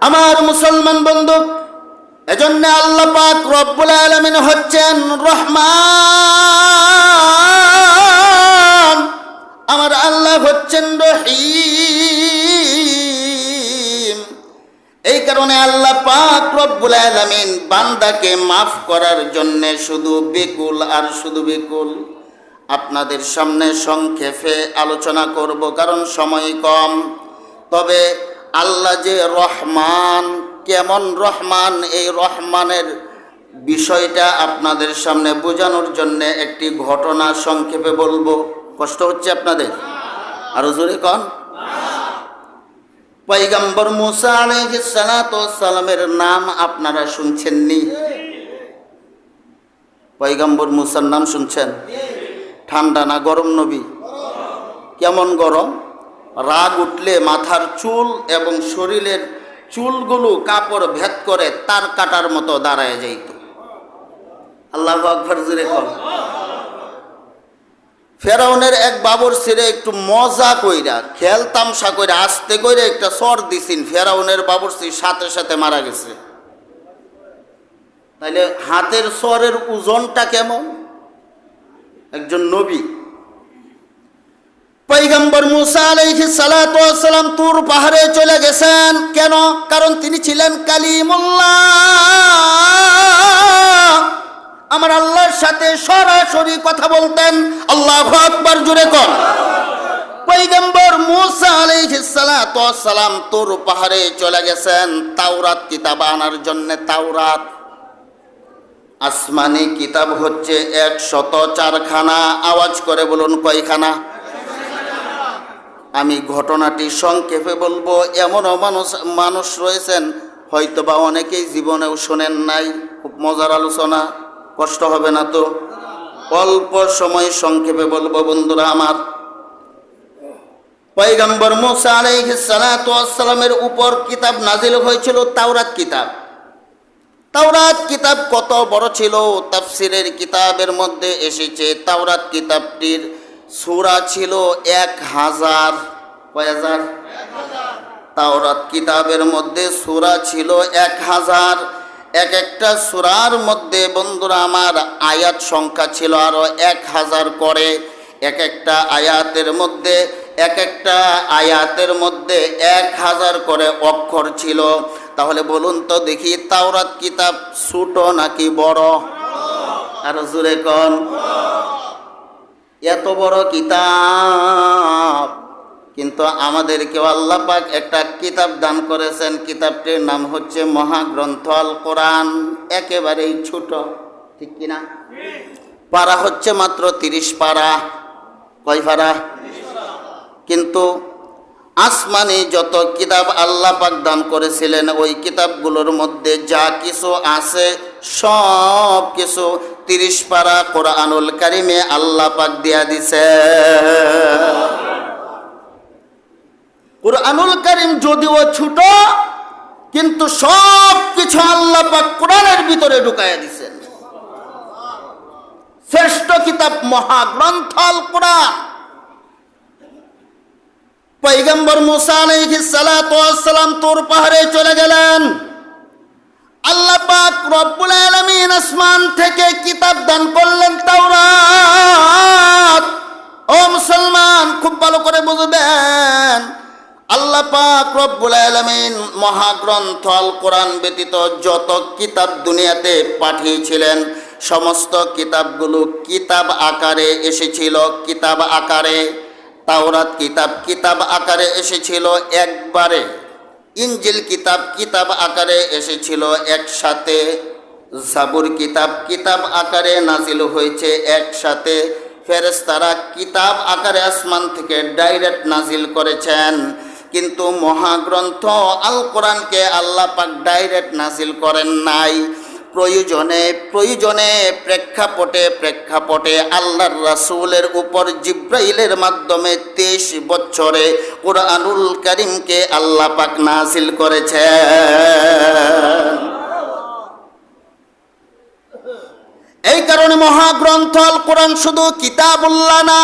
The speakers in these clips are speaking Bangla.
আমার মুসলমান বন্ধু, এজন্য আল্লাহ পাক রব্বুল আলামিন হচ্ছেন রহমান। আমার আল্লাহ হচ্ছেন রহিম। এই কারণে আল্লাহ পাক রব্বুল আলামিন বান্দাকে মাফ করার জন্য শুধু বেকুল আর শুধু বেকুল। আপনাদের সামনে সংক্ষেপে আলোচনা করব, কারণ সময় কম। তবে আল্লাহ যে রহমান, কেমন রহমান, এই রহমানের বিষয়টা আপনাদের সামনে বোঝানোর জন্য একটি ঘটনা সংক্ষেপে বলব। কষ্ট হচ্ছে আপনাদের? আরও জোরে কন। পৈগম্বর মুসা আলাইহিস সালাতু ওয়াস সালামের নাম আপনারা শুনছেননি পৈগম্বর মুসার নাম শুনছেন? ঠান্ডা না গরম নবী? কেমন গরম? রাগ উঠলে মাথার চুল এবং শরীরের চুলগুলো কাপড় ভেদ করে তার কাটার মতো দাঁড়ায় যাইত। আল্লাহ আকবর জুড়ে কর ফেরাউনের এক বাবর ছেড়ে একটু মজা কইরা, খেল তামসা কইরা, আস্তে কইরা একটা সর দিছিন। ফেরাউনের বাবর সাথে সাথে মারা গেছে। তাইলে হাতের স্বরের ওজনটা কেমন? একজন নবী। পৈগম্বর মুসা আলাইহি সালাতু সালাম তুর পাহাড়ে চলে গেছেন। কেন? কারণ তিনি ছিলেন কালিমুল্লাহ। আমার আল্লাহর সাথে সরাসরি কথা বলতেন। আল্লাহ আকবার জুড়ে কর পৈগম্বর মুসা আলাইহিস সালাতু সালাম তুর পাহাড়ে চলে গেছেন। তাওরাত কিতাব আনার জন্য তাওরাত। আসমানি কিতাব হচ্ছে এক শত চারখানা। আওয়াজ করে বলুন কয়খানা? আমি ঘটনাটি সংক্ষেপে বলব। এমনও মানুষ মানুষ রয়েছেন হয়তো বা অনেকেই জীবনেও শোনেন নাই। খুব মজার আলোচনা, কষ্ট হবে না তো? অল্প সময় সংক্ষেপে বলব বন্ধুরা আমার। পয়গম্বর মুসা আলাইহিস সালাতু ওয়াস সালামের উপর কিতাব নাজিল হয়েছিল, তাওরাত কিতাব। তাওরাত কিতাব কত বড় ছিল, তাফসিরের কিতাবের মধ্যে এসেছে, তাওরাত কিতাবটির সূরা ছিল এক হাজার, কয় হাজার? তাওরাত কিতাবের মধ্যে সূরা ছিল এক হাজার। এক একটা সুরার মধ্যে বন্ধুরা, আমার আয়াত সংখ্যা ছিল আরও এক হাজার করে। এক একটা আয়াতের মধ্যে, এক একটা আয়াতের মধ্যে এক হাজার করে অক্ষর ছিল। তাহলে বলুন তো দেখি, তাওরাত কিতাব ছোট নাকি বড়? আর জুড়ে কন। এত বড় কিতাব। কিন্তু আমাদেরকেও আল্লাহ পাক একটা কিতাব দান করেছেন। কিতাবটির নাম হচ্ছে মহাগ্রন্থ আল কোরআন। একেবারেই ছোট, ঠিক কিনা? পারা হচ্ছে মাত্র তিরিশ পারা। কয় পারা? কিন্তু আসমানি যত কিতাব আল্লাহ পাক দান করেছিলেন, ওই কিতাবগুলোর মধ্যে যা কিছু আছে সব কিছু তিরিশ পারা কোরআনুল কারিমে আল্লাহ পাক দিয়া দিছে। কোরআনুল কারিম যদিও ছোট, কিন্তু সব কিছু আল্লাহ পাক কোরআনের ভিতরে ঢুকাইয়া দিছেন। শ্রেষ্ঠ কিতাব মহাগ্রন্থ আল কোরআন। পৈগম্বর মুসা আলাইহিস সালাতু ওয়াস সালাম তোর পাহাড়ে চলে গেলেন। আল্লাহ পাক রব্বুল আলামিন আসমান থেকে কিতাব দান করলেন তাওরাত। ও মুসলমান, খুব ভালো করে বুঝবেন। আল্লাহ পাক রব্বুল আলামিন মহাগ্রন্থ আল কোরআন ব্যতীত যত কিতাব দুনিয়াতে পাঠিয়েছিলেন, সমস্ত কিতাবগুলো কিতাব আকারে এসেছিল। কিতাব আকারে তাওরাত কিতাব কিতাব আকারে এসেছিল একবারে। ইঞ্জিল কিতাব কিতাব আকারে এসেছিল একসাথে। জাবুর কিতাব কিতাব আকারে নাজিল হয়েছে একসাথে। ফেরেস্তারা কিতাব আকারে আসমান থেকে ডাইরেক্ট নাজিল করেছেন। কিন্তু মহাগ্রন্থ আল কোরআনকে আল্লাপাক ডাইরেক্ট নাজিল করেন নাই। প্রয়োজনে প্রয়োজনে, প্রেক্ষাপটে প্রেক্ষাপটে আল্লাহর রাসূলের উপর জিব্রাইলের মাধ্যমে তেইশ বছরে কোরআনুল করিমকে আল্লাহ পাক নাজিল করেছে এই কারণে মহাগ্রন্থ কোরআন শুধু কিতাবুল্লাহ না,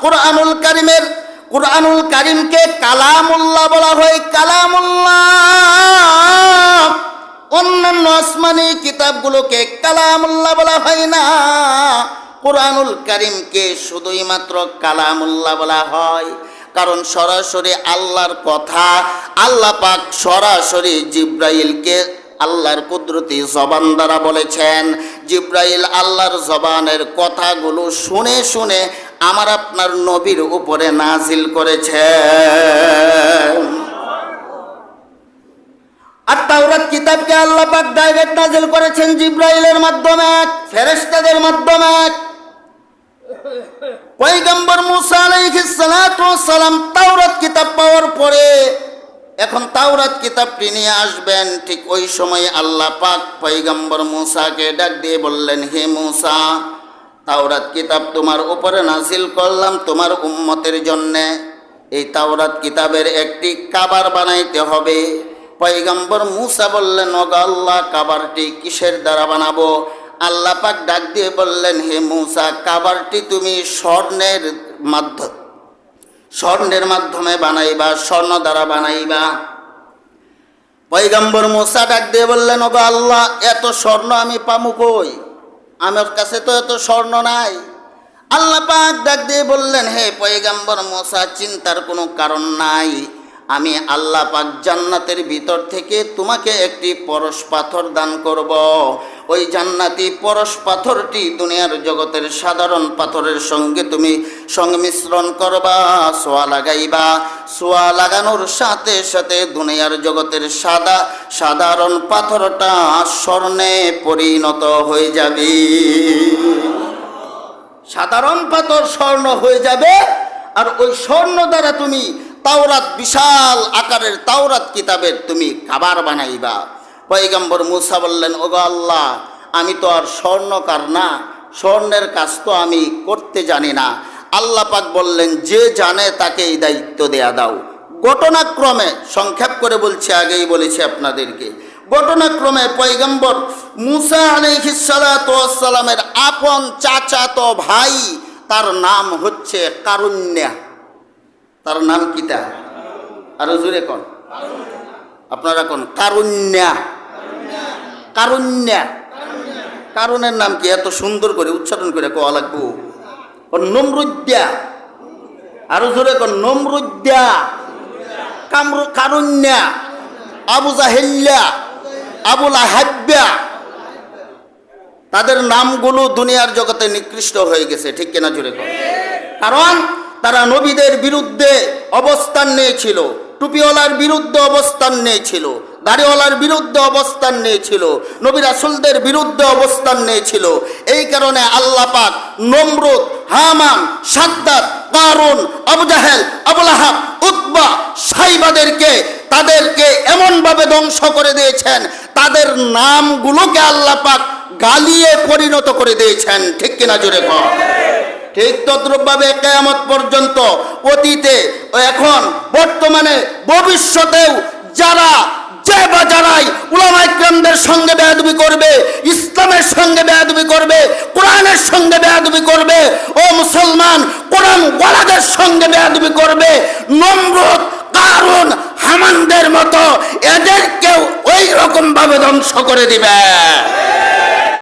কোরআনুল করিমের, কোরআনুল কারিমকে কালামুল্লাহ বলা আসমানি কিতাবগুলোকে কালামুল্লাহ বলা হয় না। কোরআনুল করিমকে শুধুই মাত্র কালামুল্লাহ বলা হয়। কারণ সরাসরি আল্লাহর কথা আল্লাহ পাক সরাসরি জিব্রাইলকে আল্লাহর কুদরতি জবান দ্বারা বলেছেন। জিব্রাইল আল্লাহর জবানের কথাগুলো শুনে শুনে আমার আপনার নবীর উপরে নাজিল করেছেন। আর তাওরাত কিতাবকে আল্লাহ পাক ডাইরেক্ট নাজিল করেছেন জিব্রাইলের মাধ্যমে, ফেরেশতাদের মাধ্যমে। পয়গম্বর মুসা আলাইহিস সালাম তাওরাত কিতাব পাওয়ার পরে এখন তাওরাত কিতাবটি নিয়ে আসবেন। ঠিক ওই সময় আল্লাহ পাক পয়গম্বর মুসাকে ডাক দিয়ে বললেন, হে মুসা, তাওরাত কিতাব তোমার উপরে নাজিল করলাম তোমার উম্মতের জন্যে। এই তাওরাত কিতাবের একটি কাবার বানাইতে হবে। পয়গম্বর মুসা বললেন, ওগা আল্লাহ, কাবারটি কিসের দ্বারা বানাবো? আল্লাহ পাক ডাক দিয়ে বললেন, হে মুসা, কাবারটি তুমি স্বর্ণের মাধ্যম স্বর্ণের মাধ্যমে বানাইবা, স্বর্ণ দ্বারা বানাইবা। পয়গম্বর মুসা ডাক দিয়ে বললেন, ওগো আল্লাহ, এত স্বর্ণ আমি পামু কই? আমার কাছে তো এত স্বর্ণ নাই। আল্লাহ পাক ডাক দিয়ে বললেন, হে পয়গম্বর মোসা, চিন্তার কোনো কারণ নাই। আমি আল্লাহ পাক জান্নাতের ভিতর থেকে তোমাকে একটি পরশ পাথর দান করব। ওই জান্নাতি পরশ পাথরটি দুনিয়ার জগতের সাধারণ পাথরের সঙ্গে তুমি সংমিশ্রণ করবা, সোয়া লাগাইবা। সোয়া লাগানোর সাথে সাথে দুনিয়ার জগতের সাদা, সাধারণ পাথরটা স্বর্ণে পরিণত হয়ে যাবে। সাধারণ পাথর স্বর্ণ হয়ে যাবে, আর ওই স্বর্ণ দ্বারা তুমি তাওরাত, বিশাল আকারের তাওরাত কিতাবের তুমি খাবার বানাইবা। পয়গম্বর মুসা বললেন, ওগো আল্লাহ, আমি তো আর স্বর্ণকার না, স্বর্ণের কাজ তো আমি করতে জানি না। আল্লাহ পাক বললেন, যে জানে তাকে এই দায়িত্ব দেয়া দাও। ঘটনাক্রমে, সংক্ষেপ করে বলছি, আগেই বলেছি আপনাদেরকে, ঘটনাক্রমে পয়গম্বর মুসা আলহিসালামের আপন চাচাতো ভাই, তার নাম হচ্ছে কারুণ্যা। তার নাম কিতা? আরও জোরে কন। আপনারা কোন, কারুণ্যা। কারুণ্যা। কারণের নাম কি? এত সুন্দর করে উচ্চারণ করে কোয়া লাগবো? নমরুদ্যা। আরও জোরে কন, নমরুদ্যা। কামরু, কারুণ্যা। আবু জাহেল্লা, আবুল আহাব্যা তাদের নামগুলো দুনিয়ার জগতে নিকৃষ্ট হয়ে গেছে, ঠিক কিনা জুড়ে কর কারণ তারা নবীদের বিরুদ্ধে অবস্থান নিয়েছিল। টুপিওয়ালার বিরুদ্ধে অবস্থান নিয়েছিল। দাড়িওয়ালার বিরুদ্ধে অবস্থান নিয়েছিল। নবী রাসুলদের বিরুদ্ধে অবস্থান নিয়েছিল। এই কারণে আল্লাহ পাক নমরুদ হামান সাদ্দাত, কারুন আবু জাহেল আবুল আহাব উতবা, সাইবাদেরকে তাদেরকে এমনভাবে ধ্বংস করে দিয়েছেন। তাদের নামগুলোকে আল্লাহ পাক গালিয়ে পরিণত করে দিয়েছেন। ঠিক কিনা জোরে কর ঠিক তদ্রুপভাবে কেয়ামত পর্যন্ত অতীতে এখন বর্তমানে ভবিষ্যতেও যারা যে বা যারাই উলামাইকরামদের সঙ্গে বেয়াদবি করবে, ইসলামের সঙ্গে বেয়াদবি করবে, কোরআনের সঙ্গে বেয়াদবি করবে, ও মুসলমান কোরআন ওয়ালাদের সঙ্গে বেয়াদবি করবে নম্রত কারণ হামানদের মতো এদেরকেও ওই রকম ভাবে ধ্বংস করে দিবে।